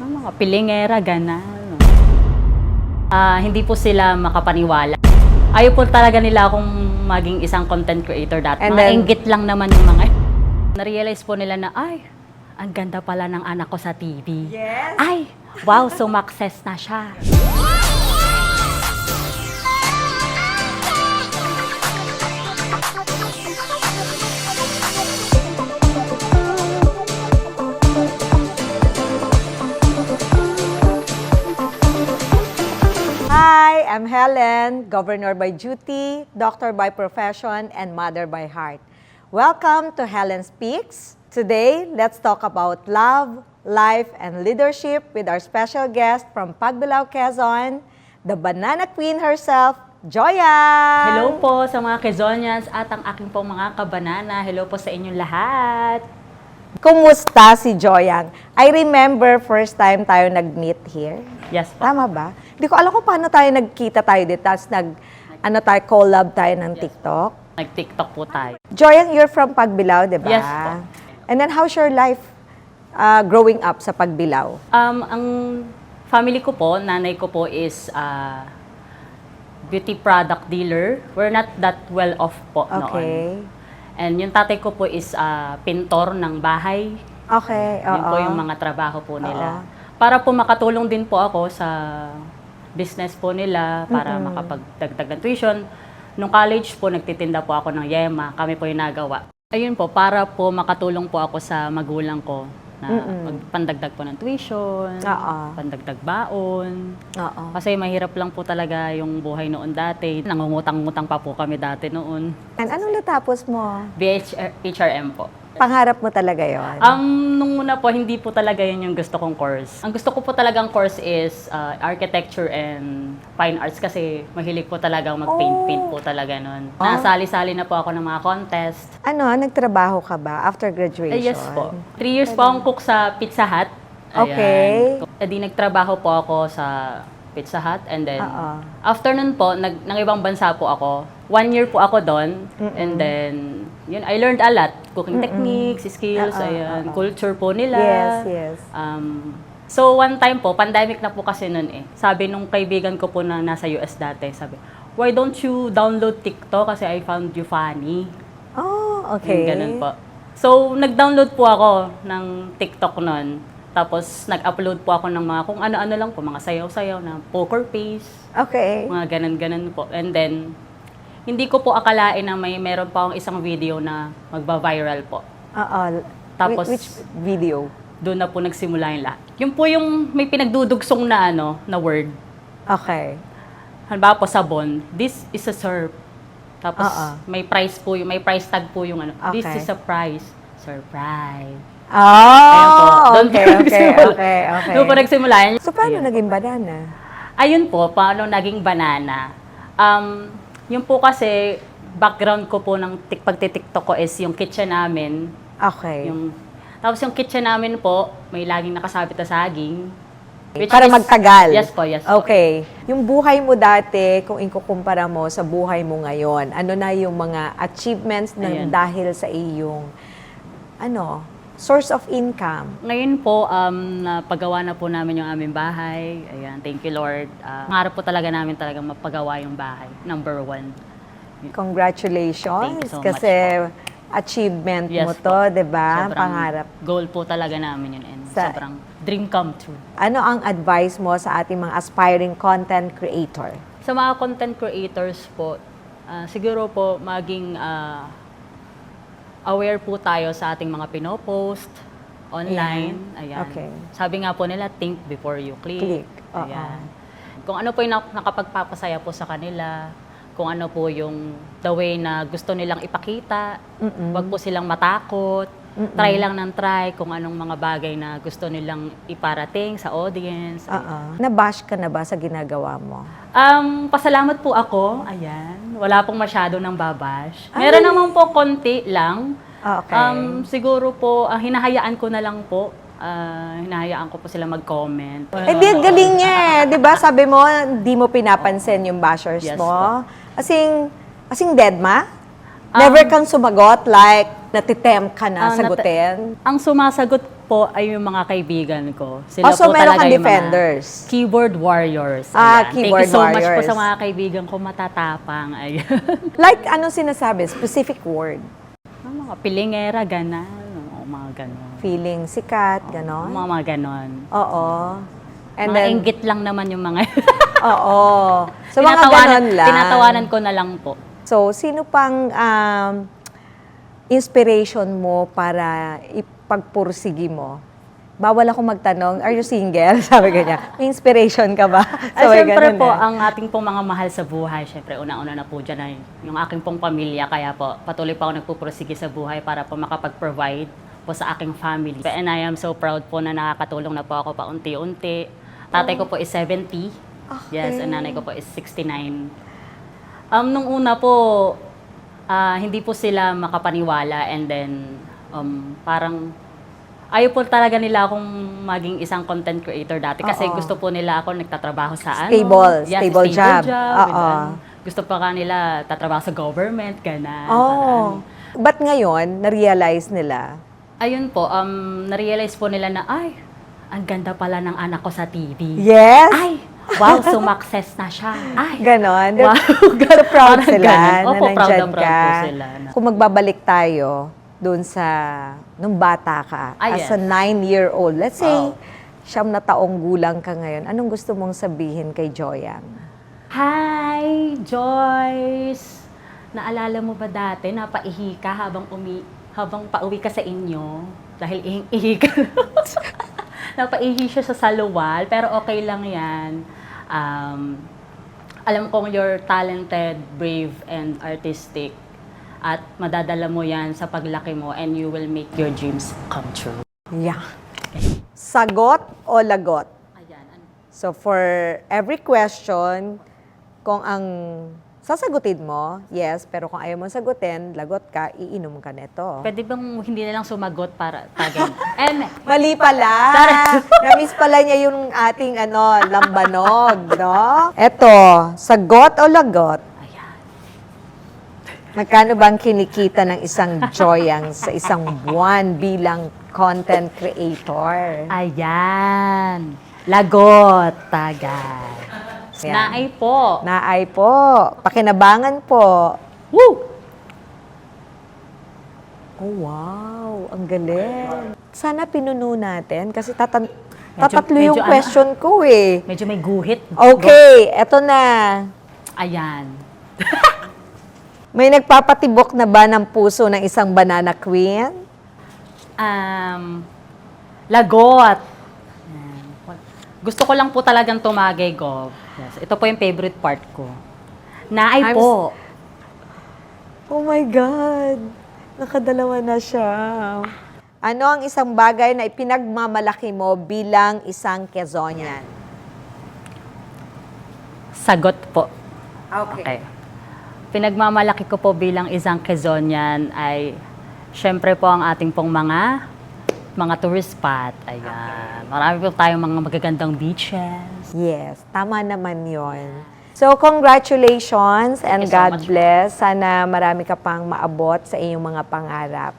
ng mga pilingera, ganan. Ah, hindi po sila makapaniwala. Ayaw po talaga nila akong maging isang content creator dati. And mga then- inggit lang naman yung mga... Na-realize po nila na, ay, ang ganda pala ng anak ko sa TV. Yes. Ay, wow, sumakses na siya. Helen, governor by duty, doctor by profession, and mother by heart. Welcome to Helen Speaks. Today, let's talk about love, life, and leadership with our special guest from Pagbilao, Quezon, the banana queen herself, Joya. Hello po sa mga Quezonians at ang aking pong mga kabanana. Hello po sa inyong lahat. Kumusta si Joyang? I remember first time tayo nag-meet here. Yes po. Tama ba? Hindi ko alam kung paano tayo nagkita tayo dito. Tapos nag, ano tayo, collab tayo ng TikTok. Nag-TikTok po tayo. Joyang, you're from Pagbilao, di ba? Yes po. And then, how's your life uh, growing up sa Pagbilao? Um, ang family ko po, nanay ko po is uh, beauty product dealer. We're not that well off po noon. Okay. And yung tatay ko po is uh, pintor ng bahay. Okay, oo. Yun po yung mga trabaho po nila. Oo. Para po makatulong din po ako sa business po nila para Mm-mm. makapagdagdag ng tuition. Nung college po, nagtitinda po ako ng yema. Kami po yung nagawa. Ayun po, para po makatulong po ako sa magulang ko na Mm-mm. magpandagdag po ng tuition, Oo. pandagdag baon. Oo. Kasi mahirap lang po talaga yung buhay noon dati. Nangungutang-ngutang pa po kami dati noon. And anong natapos mo? BH, HRM po. Pangarap mo talaga yon. Um, nung una po, hindi po talaga yun yung gusto kong course. Ang gusto ko po talagang course is uh, architecture and fine arts kasi mahilig po talagang mag-paint-paint po talaga nun. Ah. Nasali-sali na po ako ng mga contest. ano, nagtrabaho ka ba after graduation? Ay, yes po. Three years po akong cook sa Pizza Hut. Okay. E di nagtrabaho po ako sa Pizza Hut and then Oo. after nun po, nag, ng ibang bansa po ako. One year po ako doon and then yun, I learned a lot. Cooking techniques, skills, Oo, ayan, oo. culture po nila. Yes, yes. Um, so one time po, pandemic na po kasi nun eh. Sabi nung kaibigan ko po na nasa US dati, sabi, why don't you download TikTok kasi I found you funny. Oh, okay. Yung ganun po. So, nag-download po ako ng TikTok nun. Tapos, nag-upload po ako ng mga kung ano-ano lang po, mga sayaw-sayaw na poker face, Okay. mga ganun-ganun po. And then, hindi ko po akalain na may meron pa akong isang video na magba-viral po. Oo. Tapos- Which video? Doon na po nagsimula yung lahat. Yung po yung may pinagdudugsong na ano, na word. Okay. Halimbawa po sabon, this is a syrup. Tapos Oo. may price po yung may price tag po yung ano. This Okay. is a price. Surprise. Oh, Ayan po. Doon po okay, okay, nagsimula. okay, okay. Doon po nagsimula. So, paano Ayun. naging banana? Ayun po, paano naging banana. Um, yung po kasi, background ko po ng tik pagtitiktok ko is yung kitchen namin. Okay. Yung, tapos yung kitchen namin po, may laging nakasabit na saging. Which Para is- magtagal. Yes po, yes po. Okay. Yung buhay mo dati, kung ikukumpara mo sa buhay mo ngayon, ano na yung mga achievements na Ayan. dahil sa iyong, ano, source of income? Ngayon po, um, napagawa na po namin yung aming bahay. Ayan, thank you Lord. Uh, pangarap po talaga namin talagang mapagawa yung bahay. Number one. Congratulations. Thank you so much kasi achievement Yes mo po. to, di ba? Sobrang Pangarap. Goal po talaga namin yun. And Sa- sobrang dream come true. Ano ang advice mo sa ating mga aspiring content creator? Sa mga content creators po, ah, siguro po maging ah, aware po tayo sa ating mga pinopost online. Ayan. Okay. Sabi nga po nila, think before you click. Click. Oo. Ayan. Kung ano po yung nak- nakapagpapasaya po sa kanila, kung ano po yung the way na gusto nilang ipakita, Mm-mm. wag po silang matakot. Mm-mm. Try lang ng try kung anong mga bagay na gusto nilang iparating sa audience. Oo. Nabash ka na ba sa ginagawa mo? Um, pasalamat po ako. Ayan. Wala pong masyado ng babash. Ay. Meron naman po konti lang. Okay. Um, siguro po, ah, hinahayaan ko na lang po. Ah, hinahayaan ko po sila mag-comment. Eh di, galing niya eh. Di ba sabi mo, di mo pinapansin yung bashers Yes mo? po. Asing, asing dead ma? Um, Never kang sumagot like natitempt ka na nat- sagutin? Ang sumasagot po ay yung mga kaibigan ko. Sila Oh, so po meron talaga kang defenders. keyboard warriors. Ah, Ayan. keyboard Thank you so much po warriors. sa mga kaibigan ko matatapang. Ayan. Like, anong sinasabi? Specific word. Ang mga pilingera, ganan. Mga ganon. Feeling sikat, ganon? Mga mga ganon. Oo. And mga then, inggit lang naman yung mga oo. So, mga ganon lang. Tinatawanan ko na lang po. So, sino pang um, inspiration mo para ipagpursigi mo? Bawal ako magtanong, are you single? Sabi ganyan. May inspiration ka ba? Ay, may syempre ganun po, eh. ang ating pong mga mahal sa buhay, syempre, unang-una na po dyan ay yung aking pong pamilya. Kaya po, patuloy pa ako nagpupursige sa buhay para po makapag-provide po sa aking family. And I am so proud po na nakakatulong na po ako pa unti-unti. Tatay ko po is 70. Yes, and nanay ko po is 69. Um, nung una po, ah, hindi po sila makapaniwala and then um, parang ayaw po talaga nila akong maging isang content creator dati kasi Oo. gusto po nila ako nagtatrabaho sa ano. Stable, Yes, stable job. with Oo. ano. Gusto pa kanila tatrabaho sa government, gana. Oh. Ba't ngayon, na-realize nila? Ayun po, um, na-realize po nila na, ay, ang ganda pala ng anak ko sa TV. Yes? Ay, wow, sumakses na siya. Ay, Ganon. Wow, so proud sila ganon. na Opo, proud na nandyan proud ka. po sila na- Kung magbabalik tayo doon sa, nung bata ka, Ah, as yes. a nine-year-old, let's say, Oh. siyam na taong gulang ka ngayon, anong gusto mong sabihin kay Joyang? Hi, Joyce! Naalala mo ba dati, napaihi ka habang umi habang pauwi ka sa inyo? Dahil ihing-ihi ka. napaihi siya sa saluwal, pero okay lang yan. Um, alam kong you're talented, brave, and artistic. At madadala mo yan sa paglaki mo and you will make your dreams come true. Yeah. Sagot o lagot? Ayan. So for every question, kung ang sasagutin mo, yes, pero kung ayaw mo sagutin, lagot ka, iinom ka nito. Pwede bang hindi na lang sumagot para tagay? And Mali pala. Na-miss pala niya yung ating ano, lambanog, no? Eto, sagot o lagot? Ayan. Magkano bang kinikita ng isang joyang sa isang buwan bilang content creator? Ayan. Lagot, tagay. Ayan. Naay po. Naay po. Pakinabangan po. Woo! Oh, wow. Ang galing. Sana pinuno natin kasi tatan tatatlo medyo yung ano- question ko eh. Medyo may guhit. Okay, eto na. Ayan. May nagpapatibok na ba ng puso ng isang banana queen? Um, lagot. Gusto ko lang po talagang tumagay, Gov. Yes. Ito po yung favorite part ko. Naay I'm po. Oh my God! Nakadalawa na siya. Ano ang isang bagay na ipinagmamalaki mo bilang isang Quezonian? Sagot po. Okay. Pinagmamalaki ko po bilang isang Quezonian ay syempre po ang ating pong mga mga tourist spot. Ayan. Marami po tayong mga magagandang beaches. Yes, tama naman yon. So, congratulations and Thank you so God much. bless. Sana marami ka pang maabot sa iyong mga pangarap.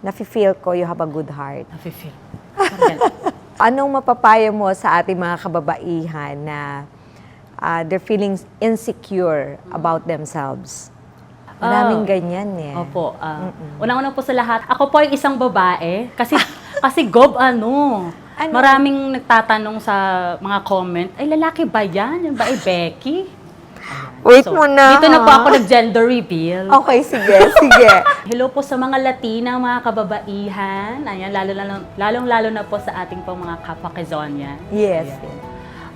Nafe-feel ko you have a good heart. Nafe-feel. Anong mapapayo mo sa ating mga kababaihan na ah, they're feeling insecure about themselves? Maraming Ah, ganyan eh. Opo. ah, Unang-una po sa lahat, ako po ay isang babae. Kasi, kasi Gob, ano, Ano? maraming nagtatanong sa mga comment, ay lalaki ba yan? Yan ba ay Becky? Wait So, muna. Dito na po ha? ako nag-gender reveal. Okay, sige, sige. Hello po sa mga Latina, mga kababaihan. Ayan, lalo, lalo, lalong lalo na po sa ating pong mga kapwa Quezonian. Yes.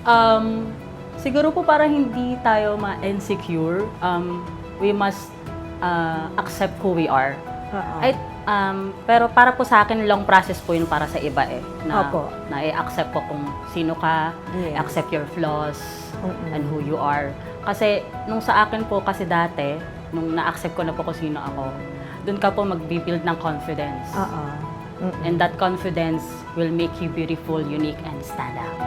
Um, siguro po para hindi tayo ma-insecure, um, we must uh, accept who we are. Oo. Ay, um, pero para po sa akin, long process po yun para sa iba eh. Na, Opo. na i-accept po kung sino ka, Yes. accept your flaws, Mm-mm. and who you are. Kasi, nung sa akin po kasi dati, nung na-accept ko na po kung sino ako, doon ka po mag-build ng confidence. Oo. Mm-mm. And that confidence will make you beautiful, unique, and stand out.